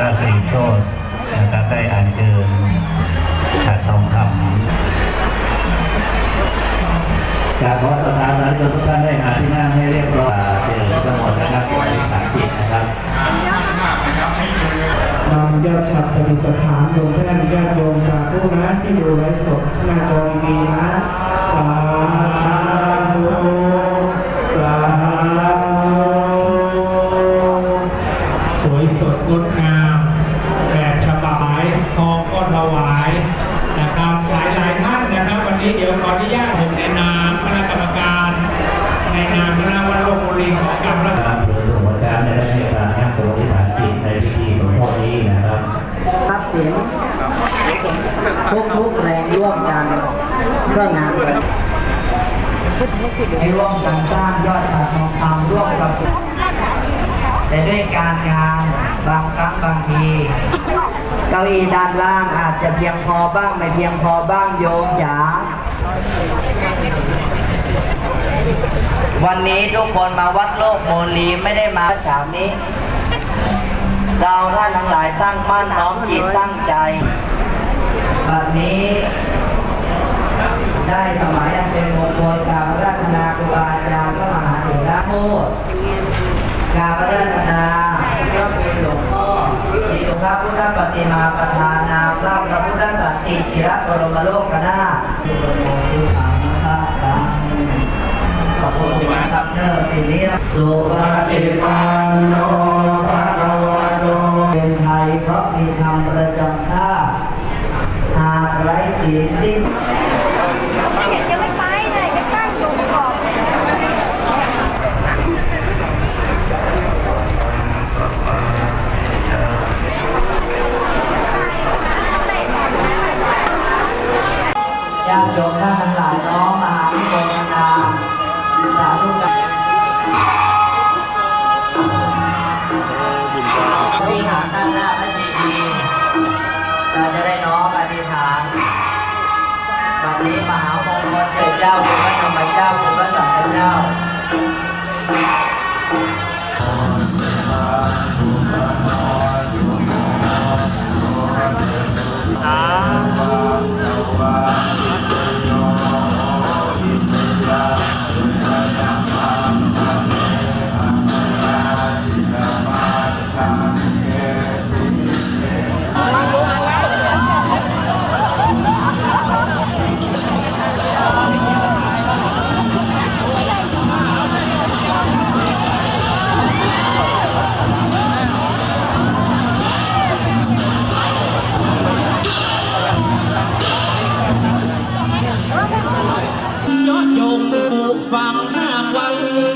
ระศรีโชตนะครับได้อัญเชิญถาดทองคำจากขอประธานนั้นทุกท่านได้หาที่นั่งให้เรียบร้อยเจอทั้งหมดนะครับบริษัทจิตนะครับนำยอดฉัตรปฏิสถานโยมแพท่นญาติโยมสาธุนะที่อยู่ไร้สดหน้าจอดีๆนะ ทุกทุกๆแรงร่วมกันเพื่องานเกิดให้ร่วมกันสร้างยอดขาดทองคำร่วมกับ แต่ด้วยการงานบางครั้งบางทีเก้าอี้ด้านล่างอาจจะเพียงพอบ้างไม่เพียงพอบ้างโยมจ๋าวันนี้ทุกคนมาวัดโลกโมลีไม่ได้มาฉากนี้ เราท่านทั้งหลายตั้งมั่นน้อมจิตตั้งใจ บัดนี้ ได้สมัยอันเป็นมงคลการรัตนาครูบาอาจารย์พระมหาเถระโมดการรัตนาพระคุณหลวงพ่อที่พระพุทธปฏิมาประธานนามเล่าพระพุทธสันติจิระบรมโลกนาถสุโมสุสังฆะตังขอบคุณครับเนอร์ปีนี้สุปฏิปันโนภะคะวะโตเป็นไทยเพราะมีธรรมประจำชาติหากไร้ศีลสิ้น ไม่เห็นจะไม่ไปเลยจะตั้งอยู่ก่อน ญาติโยม ท่านทั้งหลายน้อมมาพิโมทนาสาธุกันวิหารด้านหน้าพระเจดีย์เราจะได้น้อมอธิษฐานวันนี้มหามงคลเกิดเจ้าคุณพระธรรมเจ้าคุณพระสังฆเจ้า ฝังหน้าวัง